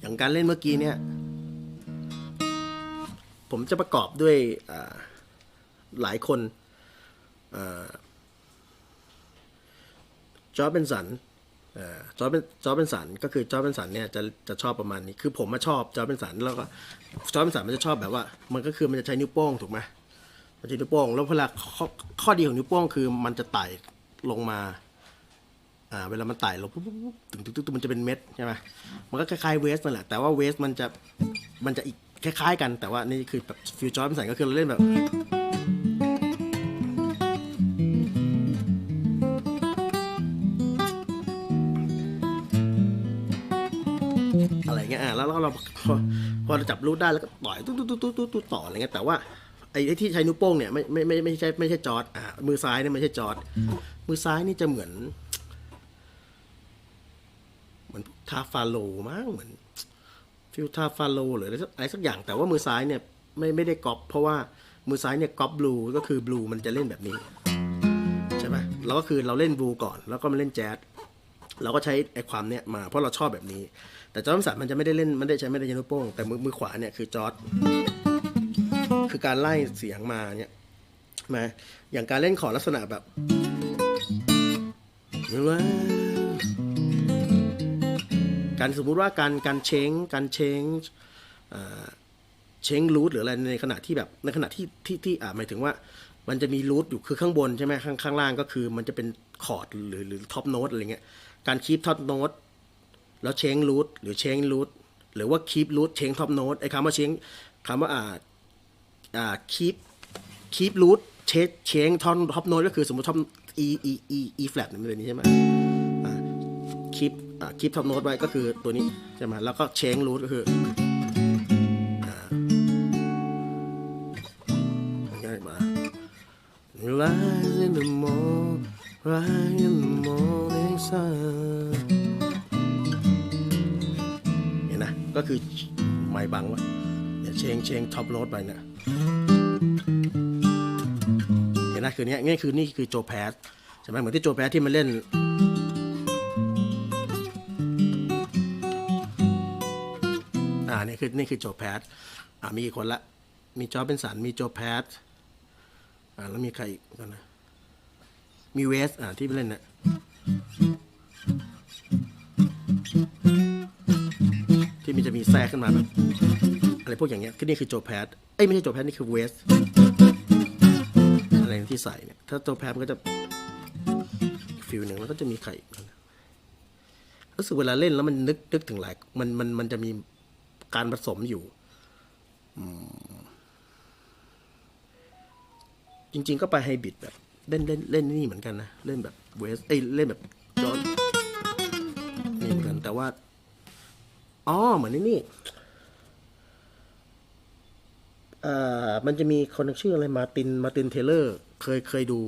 อย่างการเล่นเมื่อกี้เนี่ย ผมจะประกอบด้วยหลายคนจอร์เป็นสันจอร์เป็นจอร์เป็นสันก็คือจอร์เป็นสันเนี่ยจะจะชอบประมาณนี้ คือผมมาชอบจอร์เป็นสันแล้วก็จอร์เป็นสันมันจะชอบแบบว่า มันก็คือมันจะใช้นิ้วโป้งถูกไหมมันใช้นิ้วโป้งแล้วเวลาขข้อดีของนิ้วโป้งคือมันจะไต่ลงมา อ่าเวลามันไต่ลงปุ๊บปุ๊บปุ๊บตึงตึงตึงมันจะเป็นเม็ดใช่ไหมมันก็คล้ายๆเวสนั่นแหละแต่ว่าเวสมันจะมันจะอีกคล้ายๆ กันแต่ว่านี่คือแบบฟิวจอร์เป็นสันก็คือเราเล่นแบบอะไรเงี้ยอะแล้วเราพอพอเราจับรูดได้แล้วก็ต่อยตุ๊ดตุ๊ดตุ๊ดตุ๊ดตุ๊ดตุ๊ดต่ออะไรเงี้ยแต่ว่าไอ้ไอ้ที่ใช้นิ้วโป้งเนี่ยไม่ไม่ไม่ไม่ใช่ไม่ใช่จอร์ดอ่ามือซ้ายเนี่ยไม่ใช่จอร์ดมือซ้ายนี่จะเหมือน เหมือน ทาฟาโลมั้งเหมือนฟิลทาฟาโลหรืออะไรสักอย่างแต่ว่ามือซ้ายเนี่ยไม่ไม่ได้ก๊อปเพราะว่ามือซ้ายเนี่ยก๊อปบลูก็คือบลูมันจะเล่นแบบนี้ใช่ไหมแล้วก็คือเราเล่นบลูก่อน แล้วก็มาเล่นแจ๊สเราก็ใช้ไอ้ความเนี้ยมาเพราะเราชอบแบบนี้ แต่จอร์ดสันมันจะไม่ได้เล่นมันได้ใช้ไม่ได้ใช้นิ้วโป้งแต่มือมือขวาเนี่ยคือจอร์ดคือการไล่เสียงมาเนี่ยมาอย่างการเล่นขอลักษณะแบบ การสมมุติว่าการการเชงการเชงเชงรูทหรืออะไรในขณะที่แบบในขณะที่ที่ที่อ่าหมายถึงว่า มันจะมีรูทอยู่คือข้างบนใช่ไหมข้างข้างล่างก็คือ มันจะเป็นคอร์ดหรือหรือท็อปโน้ตอะไรเงี้ยการคีปท็อปโน้ตแล้วเชงรูทหรือเชงรูทหรือว่าคีปรูทเชงท็อปโน้ตไอ้คำว่าเชงคำว่าอ่าอ่าคีปคีปรูทเชเชงท็อปท็อปโน้ตก็คือสมมติท็อป e e e e flat นี่มันเป็นนี้ใช่ไหม คีปอ่าคีปท็อปโน้ตไว้ก็คือตัวนี้ใช่ไหมแล้วก็เชงรูทก็คือง่ายมา Rise in the morning, rise in the morning sun เห็นนะก็คือไม่บังวะเดี๋ยวเชงเชงท็อปโน้ตไปเนี่ยเห็นนะคือเนี้ยนี่คือนี่คือโจแพสใช่ไหมเหมือนที่โจแพสที่มันเล่น นี่คือนี่คือโจแพสอ่ามีกี่คนละ มีจอร์เป็นสัน มีโจแพสอ่าแล้วมีใครอีกกันนะมีเวสอ่าที่ไปเล่นน่ะที่มันจะมีแทรกขึ้นมาแบบอะไรพวกอย่างเงี้ยคือนี่คือโจแพสเอ้ยไม่ใช่โจแพสนี่คือเวสอะไรที่ใส่เนี่ยถ้าโจแพสมันก็จะฟิลหนึ่งแล้วก็จะมีไข่อีกรู้สึกเวลาเล่นแล้วมันนึกนึกถึงหลายมันมันมันจะมี การผสมอยู่จริง ๆ ก็ไปไฮบิดแบบ เล่นเล่นเล่นนี่เหมือนกันนะ เล่นแบบเวสเอ้ยเล่นแบบจอร์นี่เหมือนกัน แต่ว่าอ๋อเหมือนนี่นี่เอ่อมันจะมีคนชื่ออะไรมาตินมาตินเทเลอร์ เคยเคยดู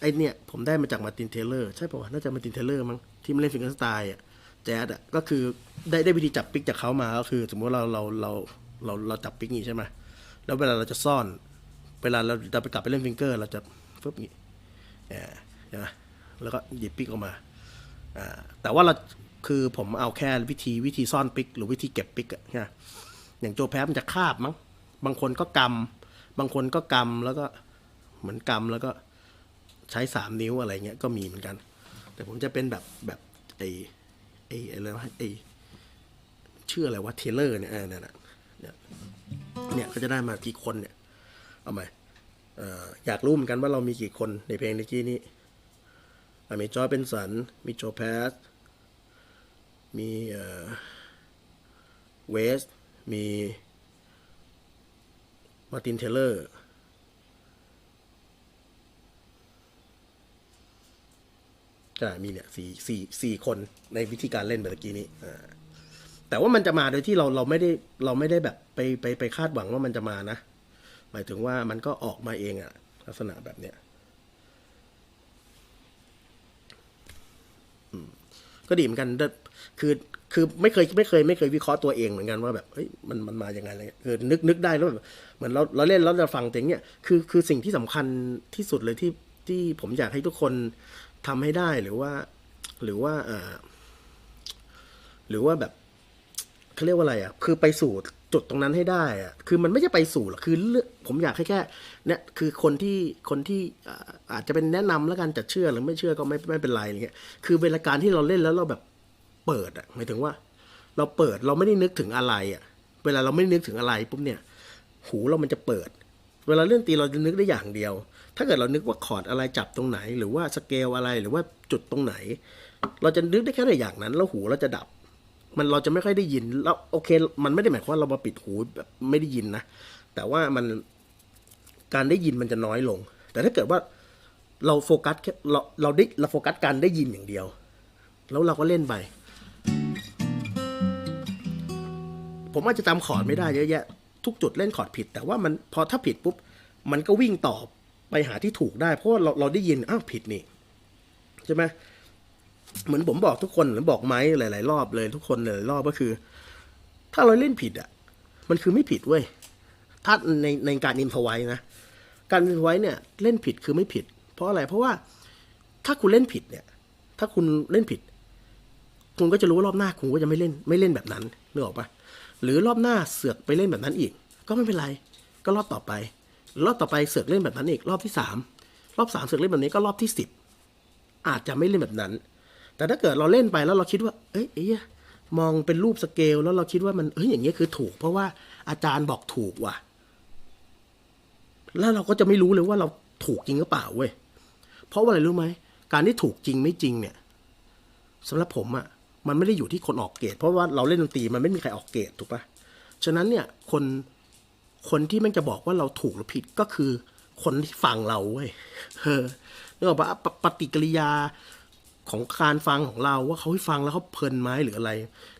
ไอเนี่ย ผมได้มาจากมาตินเทเลอร์ ใช่ป่าวน่าจะมาตินเทเลอร์มั้งที่มันเล่นฟิงเกอร์สไตล์อะ แจ๊ดอะก็คือได้ได้วิธีจับปิกจากเขามาก็คือ สมมติเราเราเราเราเราจับปิกนี้ใช่ไหมแล้วเวลาเราจะซ่อน เวลาเราจะไปกลับไปเล่นฟิงเกอร์ เราจะฟึบนี้อ่าใช่ไหมแล้วก็หยิบปิกออกมาอ่าแต่ว่าเราคือผมเอาแค่วิธีวิธีซ่อนปิกหรือวิธีเก็บปิกอะใช่ไหมอย่างโจแพสมันจะคาบมั้งบางคนก็กำบางคนก็กำแล้วก็เหมือนกำแล้วก็ใช้สามนิ้วอะไรเงี้ยก็มีเหมือนกัน แต่ผมจะเป็นแบบแบบไอ ออะไรวะไอชื่ออะไรวะเทเลอร์เนี่ยเออเนี่ยเนี่ยเนี่ยก็จะได้มากี่คนเนี่ยเอาไหมเอ่ออยากรู้เหมือนกันว่าเรามีกี่คนในเพลงเมื่อกี้นี้มีจอร์เป็นสัน มีโจแพส มีเอ่อเวส มีมาร์ตินเทเลอร์ ก็มีเนี่ยสี่สี่สี่คนในวิธีการเล่นเมื่อกี้นี้แต่ว่ามันจะมาโดยที่เราเราไม่ได้เราไม่ได้แบบไปไปไปคาดหวังว่ามันจะมานะ หมายถึงว่ามันก็ออกมาเองอะลักษณะแบบเนี้ยก็ดีเหมือนกันคือคือไม่เคยไม่เคยไม่เคยวิเคราะห์ตัวเองเหมือนกันว่าแบบเฮ้ยมันมันมาอย่างไงอะไรเงี้ยคือนึกนึกได้แล้วแบบเหมือนเราเราเล่นแล้วเราฟังเนี้ยคือคือสิ่งที่สำคัญที่สุดเลยที่ที่ผมอยากให้ทุกคน ทำให้ได้หรือว่า หรือว่าเออหรือว่าแบบเขาเรียกว่าอะไรอะ คือไปสู่จุดตรงนั้นให้ได้อะ คือมันไม่ใช่ไปสู่หรอก คือเลือกผมอยากให้แค่เนี่ยคือคนที่คนที่อาจจะเป็นแนะนำแล้วกันจะเชื่อหรือไม่เชื่อก็ไม่ไม่เป็นไรอะไรเงี้ย คือเวลาการที่เราเล่นแล้วเราแบบเปิดอะหมายถึงว่า เราเปิดเราไม่ได้นึกถึงอะไรอะ เวลาเราไม่ได้นึกถึงอะไรปุ๊บเนี่ย หูเรามันจะเปิด เวลาเล่นตีเราจะนึกได้อย่างเดียว ถ้าเกิดเรานึกว่าคอร์ดอะไรจับตรงไหน หรือว่าสเกลอะไรหรือว่าจุดตรงไหน เราจะนึกได้แค่ในอย่างนั้น แล้วหูเราจะดับ มันเราจะไม่ค่อยได้ยินแล้วโอเค มันไม่ได้หมายความว่าเรามาปิดหูแบบไม่ได้ยินนะแต่ว่ามันการได้ยินมันจะน้อยลง แต่ถ้าเกิดว่าเราโฟกัสแค่เราเราได้เราโฟกัสการได้ยินอย่างเดียว แล้วเราก็เล่นไป ผมอาจจะจำคอร์ดไม่ได้เยอะแยะ ทุกจุดเล่นคอร์ดผิด แต่ว่ามันพอถ้าผิดปุ๊บ มันก็วิ่งต่อไปหาที่ถูกได้ เพราะว่าเราเราได้ยินอ้าวผิดนี่ใช่ไหมเหมือนผมบอกทุกคนหรือบอกไม้หลาย ๆ รอบเลยทุกคนหลายรอบก็คือ ถ้าเราเล่นผิดอะ มันคือไม่ผิดเว้ยถ้าในในการอินพไว้นะการอินพไว้เนี่ย เล่นผิดคือไม่ผิด เพราะอะไรเพราะว่าถ้าคุณเล่นผิดเนี่ย ถ้าคุณเล่นผิด คุณก็จะรู้ว่ารอบหน้าคุณก็จะไม่เล่น ไม่เล่นแบบนั้นนึกออกปะ หรือรอบหน้าเสือกไปเล่นแบบนั้นอีก ก็ไม่เป็นไร ก็รอบต่อไป รอบต่อไปเสือกเล่นแบบนั้นอีก รอบที่สามรอบสามเสือกเล่นแบบนี้ก็รอบที่สิบอาจจะไม่เล่นแบบนั้น แต่ถ้าเกิดเราเล่นไปแล้วเราคิดว่า เอ้ยเอ้ยมองเป็นรูปสเกลแล้วเราคิดว่ามันเอ้ยอย่างเงี้ยคือถูก เพราะว่าอาจารย์บอกถูกว่ะ แล้วเราก็จะไม่รู้เลยว่าเราถูกจริงหรือเปล่าเว้ยเพราะว่าอะไรรู้ไหมการที่ถูกจริงไม่จริงเนี่ยสำหรับผมอะ่ะ มันไม่ได้อยู่ที่คนออกเกรดเพราะว่าเราเล่นดนตรีมันไม่มีใครออกเกรดถูกปะฉะนั้นเนี่ยคนคนที่มันจะบอกว่าเราถูกหรือผิดก็คือคนที่ฟังเราเว้ยเออนึกออกปะปปฏิกิริยาของการฟังของเราว่าเขาฟังแล้วเขาเพลินไหมหรืออะไร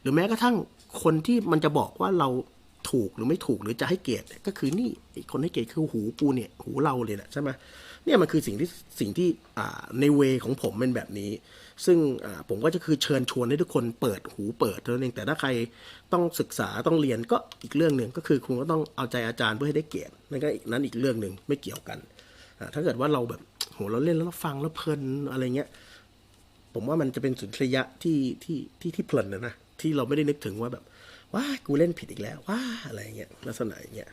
หรือแม้กระทั่งคนที่มันจะบอกว่าเรา ถูกหรือไม่ถูกหรือจะให้เกรดเนี่ยก็คือนี่คนให้เกรดคือหูกูเนี่ยหูเราเลยแหละใช่ไหมเนี่ยมันคือสิ่งที่สิ่งที่อ่าในเวของผมเป็นแบบนี้ ซึ่งผมก็จะคือเชิญชวนให้ทุกคนเปิดหูเปิดเท่านั้นเองแต่ถ้าใครต้องศึกษาต้องเรียนก็อีกเรื่องหนึ่งก็คือคุณก็ต้องเอาใจอาจารย์เพื่อให้ได้เกรดนั่นก็นั้นอีกเรื่องหนึ่งไม่เกี่ยวกันถ้าเกิดว่าเราแบบโหเราเล่นแล้วเราฟังแล้วเพลินอะไรเงี้ยผมว่ามันจะเป็นสุนทรียะที่ที่ที่ที่เพลินนะนะที่เราไม่ได้นึกถึงว่าแบบ ว้ากูเล่นผิดอีกแล้วว้าอะไรเงี้ยลักษณะอย่างเงี้ย